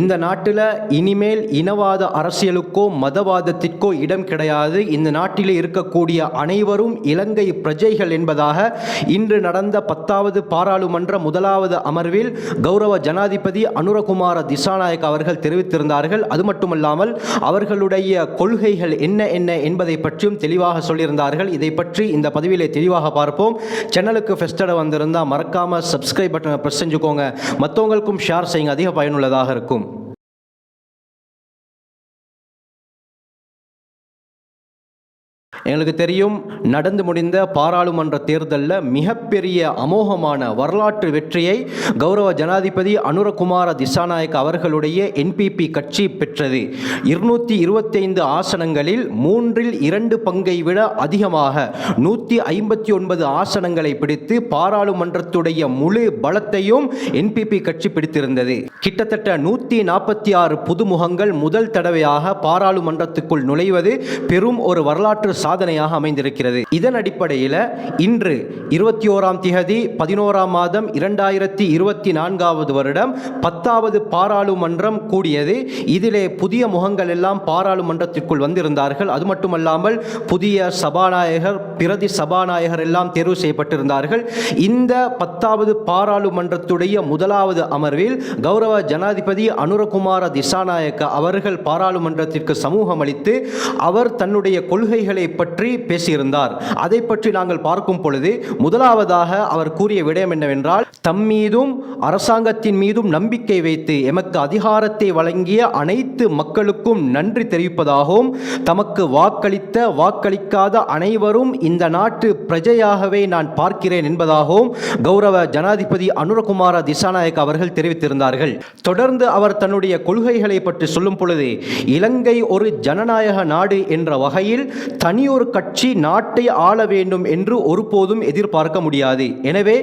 இந்த நாட்டில் இனிமேல் இனவாத அரசியலுக்கோ மதவாதத்திற்கோ இடம் கிடையாது. இந்த நாட்டில் இருக்கக்கூடிய அனைவரும் இலங்கை பிரஜைகள் என்பதாக இன்று நடந்த பத்தாவது பாராளுமன்ற முதலாவது அமர்வில் கௌரவ ஜனாதிபதி அனுரகுமார திசாநாயக் அவர்கள் தெரிவித்திருந்தார்கள். அது மட்டுமல்லாமல் அவர்களுடைய கொள்கைகள் என்ன என்ன என்பதை பற்றியும் தெளிவாக சொல்லியிருந்தார்கள். இதை பற்றி இந்த பதிவிலே தெளிவாக பார்ப்போம். சேனலுக்கு ஃபெஸ்டட வந்திருந்தால் மறக்காமல் சப்ஸ்கிரைப் பட்டனை ப்ரெஸ் செஞ்சுக்கோங்க. மற்றவங்களுக்கும் ஷேர் செய்யுங்க. அதிக பயனுள்ளதாக இருக்கும். எங்களுக்கு தெரியும் நடந்து முடிந்த பாராளுமன்ற தேர்தலில் மிகப்பெரிய அமோகமான வரலாற்று வெற்றியை கௌரவ ஜனாதிபதி அனுரகுமார திசாநாயக் அவர்களுடைய என்பிபி கட்சி பெற்றது. இருநூற்றி இருபத்தைந்து ஆசனங்களில் மூன்றில் இரண்டு பங்கை விட அதிகமாக நூற்றி ஐம்பத்தி ஒன்பது ஆசனங்களை பிடித்து பாராளுமன்றத்துடைய முழு பலத்தையும் என்பிபி கட்சி பிடித்திருந்தது. கிட்டத்தட்ட நூற்றி நாற்பத்தி ஆறு புதுமுகங்கள் முதல் தடவையாக பாராளுமன்றத்துக்குள் நுழைவது பெரும் ஒரு வரலாற்று சாதனையாக அமைந்திருக்கிறது. இதன் அடிப்படையில் இன்று இருபத்தி ஓராம் திகதி பதினோராம் மாதம் இரண்டாயிரத்தி இருபத்தி நான்காவது வருடம் பத்தாவது பாராளுமன்றம் கூடியது. இதிலே புதிய முகங்கள் எல்லாம் பாராளுமன்றத்திற்குள் வந்திருந்தார்கள். அது மட்டுமல்லாமல் புதிய சபாநாயகர் பிரதி சபாநாயகர் எல்லாம் தேர்வு செய்யப்பட்டிருந்தார்கள். இந்த பத்தாவது பாராளுமன்றத்துடைய முதலாவது அமர்வில் கௌரவ ஜனாதிபதி அனுரகுமார திசாநாயக்க அவர்கள் பாராளுமன்றத்திற்கு சமூகம் அளித்து அவர் தன்னுடைய கொள்கைகளை பற்றி பேசியிருந்தார். அதை பற்றி நாங்கள் பார்க்கும் பொழுது முதலாவதாக அவர் கூறிய விடயம் என்னவென்றால் தம் மீதும் அரசாங்கத்தின் மீதும் நம்பிக்கை வைத்து எமக்கு அதிகாரத்தை வழங்கிய அனைத்து மக்களுக்கும் நன்றி தெரிவிப்பதாகவும் தமக்கு வாக்களித்த வாக்களிக்காத அனைவரும் இந்த நாட்டு பிரஜையாகவே நான் பார்க்கிறேன் என்பதாகவும் கௌரவ ஜனாதிபதி அனுரகுமார திசாநாயக் அவர்கள் தெரிவித்திருந்தார்கள். தொடர்ந்து அவர் தன்னுடைய கொள்கைகளை பற்றி சொல்லும் பொழுது இலங்கை ஒரு ஜனநாயக நாடு என்ற வகையில் தனியொரு கட்சி நாட்டை ஆள வேண்டும் என்று ஒருபோதும் எதிர்பார்க்க முடியாது. எனவே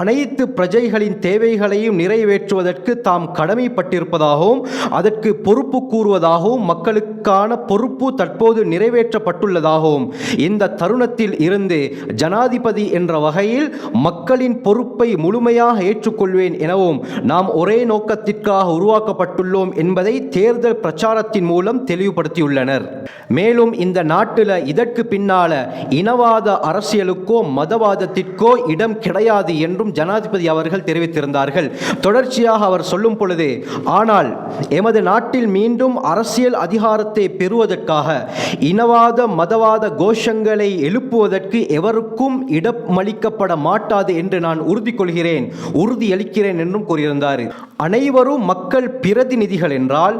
அனைத்து பிரஜைகளின் தேவைகளையும் நிறைவேற்றுவதற்கு தாம் கடமைப்பட்டிருப்பதாகவும் அதற்கு பொறுப்பு கூறுவதாகவும் மக்களுக்கான பொறுப்பு தற்போது நிறைவேற்றப்பட்டுள்ளதாகவும் இந்த தருணத்தில் இருந்து ஜனாதிபதி என்ற வகையில் மக்களின் பொறுப்பை முழுமையாக ஏற்றுக்கொள்வேன் எனவும் நாம் ஒரே நோக்கத்திற்காக உருவாக்கப்பட்டுள்ளோம் என்பதை தேர்தல் பிரச்சாரத்தின் மூலம் தெளிவுபடுத்தியுள்ளனர். மேலும் இந்த நாட்டில் இதற்கு பின்னால இனவாத அரசியலுக்கோ மதவாதத்திற்கோ இடம் கிடையாது என்றும் ஜனாதிபதி அவர்கள் தெரிவித்திருந்தார்கள். தொடர்ச்சியாக அவர் சொல்லும் பொழுது ஆனால் எமது நாட்டில் மீண்டும் அரசியல் அதிகாரத்தை பெறுவதற்காக இனவாத மதவாத கோஷங்களை எழுப்புவதற்கு எவருக்கும் இடமளிக்கப்பட மாட்டாது என்று நான் உறுதி கொள்கிறேன் உறுதியளிக்கிறேன் என்றும் கூறியிருந்தார். அனைவரும் மக்கள் பிரதிநிதிகள் என்றால்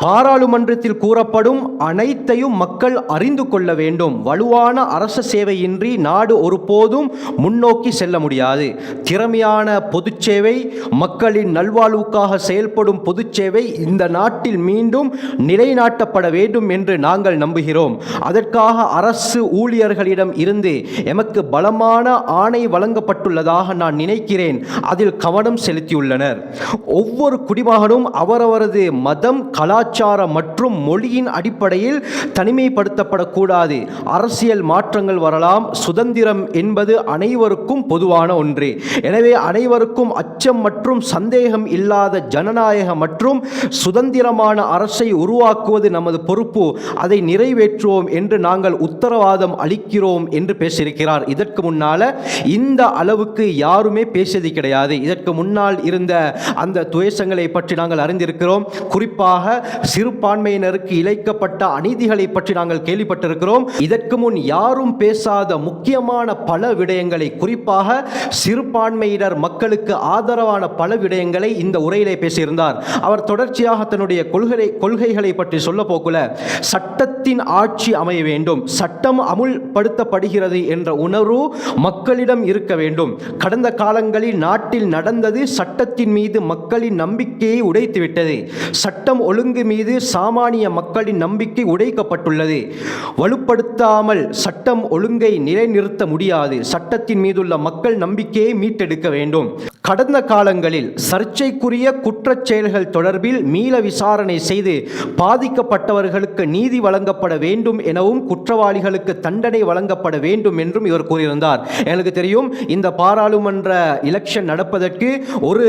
பாராளுமன்றத்தில் கூறப்படும் அனைத்தையும் மக்கள் அறிந்து கொள்ள வேண்டும். வலுவான அரச சேவையின்றி நாடு ஒருபோதும் முன்னோக்கி செல்ல முடியாது. திறமையான பொதுச்சேவை மக்களின் நல்வாழ்வுக்காக செயல்படும் பொதுச்சேவை இந்த நாட்டில் மீண்டும் நிலைநாட்டப்பட வேண்டும் என்று நாங்கள் நம்புகிறோம். அதற்காக அரசு ஊழியர்களிடம் இருந்து எமக்கு பலமான ஆணை வழங்கப்பட்டுள்ளதாக நான் நினைக்கிறேன். அதில் கவனம் செலுத்தியுள்ளனர். ஒவ்வொரு குடிமகனும் அவரவரது மதம் கலாச்சாரம் மற்றும் மொழியின் அடிப்படையில் தனிமைப்படுத்தப்படக்கூடாது. அரசியல் மாற்றங்கள் வரலாம். சுதந்திரம் என்பது அனைவருக்கும் பொதுவான ஒன்று. எனவே அனைவருக்கும் அச்சம் மற்றும் சந்தேகம் இல்லாத ஜனநாயக மற்றும் சுதந்திரமான அரசை உருவாக்குவது நமது பொறுப்பு. அதை நிறைவேற்றுவோம் என்று நாங்கள் உத்தரவாதம் அளிக்கிறோம் என்று பேசியிருக்கிறார். இதற்கு முன்னால இந்த அளவுக்கு யாருமே பேசியது கிடையாது. இதற்கு முன்னால் இருந்த அந்த துவேஷங்களை பற்றி நாங்கள் அறிந்திருக்கிறோம். குறிப்பாக சிறுபான்மையினருக்கு இழைக்கப்பட்ட அநீதிகளை பற்றி நாங்கள் கேள்விப்பட்டிருக்கிறோம். இதற்கு முன் யாரும் பேசாத முக்கியமான பல விடயங்களை குறிப்பாக சிறுபான்மையினர் மக்களுக்கு ஆதரவான பல விடயங்களை இந்த உரையிலே பேசியிருந்தார். அவர் தொடர்ச்சியாக தன்னுடைய கொள்கை கொள்கைகளை பற்றி சொல்ல போக்குல சட்டத்தின் ஆட்சி அமைய வேண்டும் சட்டம் அமுல்படுத்தப்படுகிறது என்ற உணர்வு மக்களிடம் இருக்க வேண்டும். கடந்த காலங்களில் நாட்டில் நடந்தது சட்டத்தின் மீது மக்களின் நம்பிக்கையை உடைத்துவிட்டது. சட்டம் ஒழுங்கு ஒழுங்கு மீது சாமானிய மக்களின் நம்பிக்கை உடைக்கப்பட்டுள்ளது. வலுப்படுத்தாமல் சட்டம் ஒழுங்கை நிலைநிறுத்த முடியாது. சட்டத்தின் மீதுள்ள மக்கள் நம்பிக்கையை மீட்டெடுக்க வேண்டும். கடந்த காலங்களில் சர்ச்சைக்குரிய குற்றச் செயல்கள் தொடர்பில் மீள விசாரணை செய்து பாதிக்கப்பட்டவர்களுக்கு நீதி வழங்கப்பட வேண்டும் எனவும் குற்றவாளிகளுக்கு தண்டனை வழங்கப்பட வேண்டும் என்றும் இவர் கூறியிருந்தார். எனக்கு தெரியும் இந்த பாராளுமன்ற எலெக்ஷன் நடப்பதற்கு ஒரு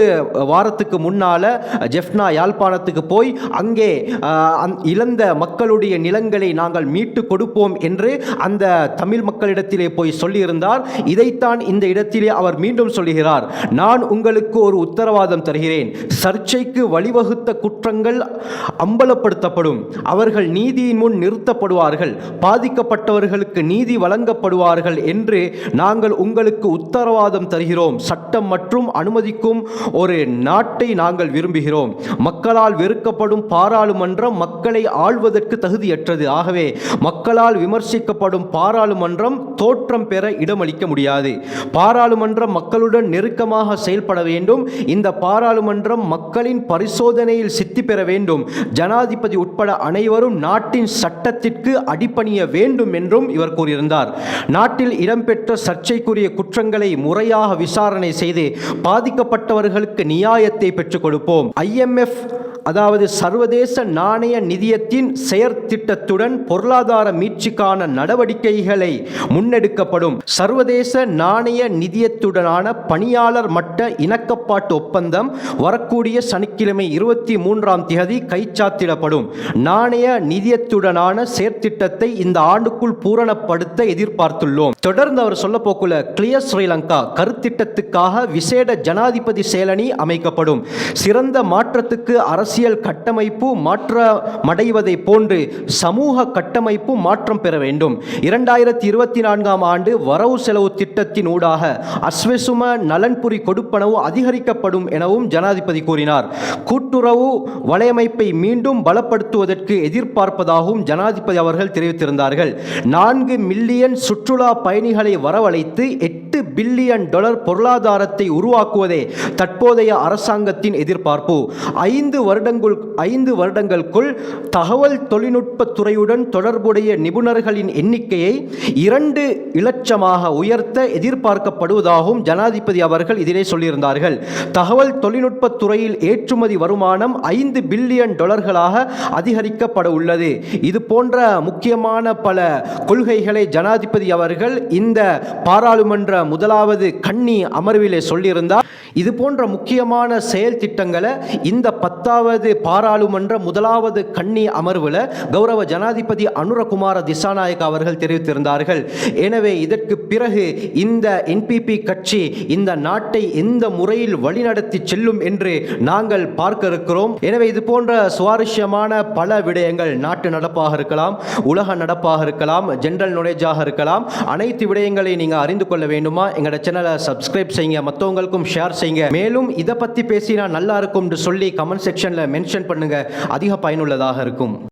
வாரத்துக்கு முன்னால் ஜெஃப்னா யாழ்ப்பாணத்துக்கு போய் அங்கே ஆஹ், இழந்த மக்களுடைய நிலங்களை நாங்கள் மீட்டு கொடுப்போம் என்று அந்த தமிழ் மக்களிடத்திலே போய் சொல்லியிருந்தார். இதைத்தான் இந்த இடத்திலே அவர் மீண்டும் சொல்லுகிறார். நான் உங்களுக்கு ஒரு உத்தரவாதம் தருகிறேன். சர்ச்சைக்கு வழிவகுத்த குற்றங்கள் அம்பலப்படுத்தப்படும். அவர்கள் நீதியின் முன் நிறுத்தப்படுவார்கள். பாதிக்கப்பட்டவர்களுக்கு நீதி வழங்கப்படுவார்கள் என்று நாங்கள் உங்களுக்கு உத்தரவாதம் தருகிறோம். சட்டம் மற்றும் அனுமதிக்கும் ஒரு நாட்டை நாங்கள் விரும்புகிறோம். மக்களால் வெறுக்கப்படும் பாராளுமன்றம் மக்களை ஆள்வதற்கு தகுதியற்றது. ஆகவே மக்களால் விமர்சிக்கப்படும் பாராளுமன்றம் தோற்றம் பெற இடமளிக்க முடியாது. பாராளுமன்றம் மக்களுடன் நெருக்கமாக செயல்பட வேண்டும். இந்த பாராளுமன்றம் மக்களின் பரிசோதனையில் சித்தி பெற வேண்டும். ஜனாதிபதி உட்பட அனைவரும் நாட்டின் சட்டத்திற்கு அடிப்பணிய வேண்டும் என்றும் இவர் கூறியிருந்தார். நாட்டில் இடம்பெற்ற சர்ச்சைக்குரிய குற்றங்களை முறையாக விசாரணை செய்து பாதிக்கப்பட்டவர்களுக்கு நியாயத்தை பெற்றுக் கொடுப்போம். ஐஎம்எஃப் அதாவது சர்வதேச நாணய நிதியத்தின் செயற்திட்டத்துடன் பொருளாதார மீட்சிக்கான நடவடிக்கைகளை முன்னெடுக்கப்படும் சர்வதேச நாணய நிதியத்துடனான பணியாளர் மட்ட இணக்கப்பாட்டு ஒப்பந்தம் வரக்கூடிய சனிக்கிழமை இருபத்தி மூன்றாம் தேதி கைச்சாத்திடப்படும். நாணய நிதியத்துடனான செயற்திட்டத்தை இந்த ஆண்டுக்குள் பூரணப்படுத்த எதிர்பார்த்துள்ளோம். தொடர்ந்து அவர் சொல்ல போக்குள்ள கிளியர் ஸ்ரீலங்கா கருத்திட்டத்துக்காக விசேட ஜனாதிபதி செயலணி அமைக்கப்படும். சிறந்த மாற்றத்துக்கு அரசு அரசியல் கட்டமைப்பு மாற்றமடைவதை போன்று சமூக கட்டமைப்பு மாற்றம் பெற வேண்டும். இரண்டாயிரத்தி இருபத்தி நான்காம் ஆண்டு வரவு செலவு திட்டத்தின் ஊடாக அஸ்வசும நலன்புரி கொடுப்பனவு அதிகரிக்கப்படும் எனவும் ஜனாதிபதி கூறினார். கூட்டுறவு வலையமைப்பை மீண்டும் பலப்படுத்துவதற்கு எதிர்பார்ப்பதாகவும் ஜனாதிபதி அவர்கள் தெரிவித்திருந்தார்கள். நான்கு மில்லியன் சுற்றுலா பயணிகளை வரவழைத்து எட்டு பில்லியன் டாலர் பொருளாதாரத்தை உருவாக்குவதே தற்போதைய அரசாங்கத்தின் எதிர்பார்ப்பு. ஐந்து வருட வருடங்குள் ஐந்து வருடங்களுக்குள் தகவல் தொழில்நுட்பத் துறையுடன் தொடர்புடைய நிபுணர்களின் எண்ணிக்கையை இரண்டு இலட்சமாக உயர்த்த எதிர்பார்க்கப்படுவதாகவும் ஜனாதிபதி அவர்கள் இதிலே சொல்லியிருந்தார்கள். தகவல் தொழில்நுட்பத் துறையில் ஏற்றுமதி வருமானம் ஐந்து பில்லியன் டாலர்களாக அதிகரிக்கப்பட உள்ளது. இது போன்ற முக்கியமான பல கொள்கைகளை ஜனாதிபதி அவர்கள் இந்த பாராளுமன்ற முதலாவது கண்ணி அமர்விலே சொல்லியிருந்தார். இது போன்ற முக்கியமான செயல் திட்டங்களை இந்த பத்தாவது பாராளுமன்ற முதலாவது கண்ணி அமர்வில் கௌரவ ஜனாதிபதி அனுரகுமார திசாநாயக் அவர்கள் தெரிவித்திருந்தார்கள். எனவே இதற்கு பிறகு இந்த என்பிபி கட்சி இந்த நாட்டை எந்த முறையில் வழிநடத்தி செல்லும் என்று நாங்கள் பார்க்க இருக்கிறோம். எனவே இது போன்ற சுவாரஸ்யமான பல விடயங்கள் நாட்டு நடப்பாக இருக்கலாம் உலக நடப்பாக இருக்கலாம் ஜென்ரல் நாலேஜாக இருக்கலாம். அனைத்து விடயங்களை நீங்கள் அறிந்து கொள்ள வேண்டுமா? எங்களோட சேனலை சப்ஸ்கிரைப் செய்யுங்க மற்றவங்களுக்கும் ஷேர் செய்யுங்க. மேலும் இதை பற்றி பேசினா நல்லா இருக்கும்னு சொல்லி கமெண்ட் செக்ஷன் டிஸ்கிரிப்ஷனில் மென்ஷன் பண்ணுங்க. அதிக பயனுள்ளதாக இருக்கும்.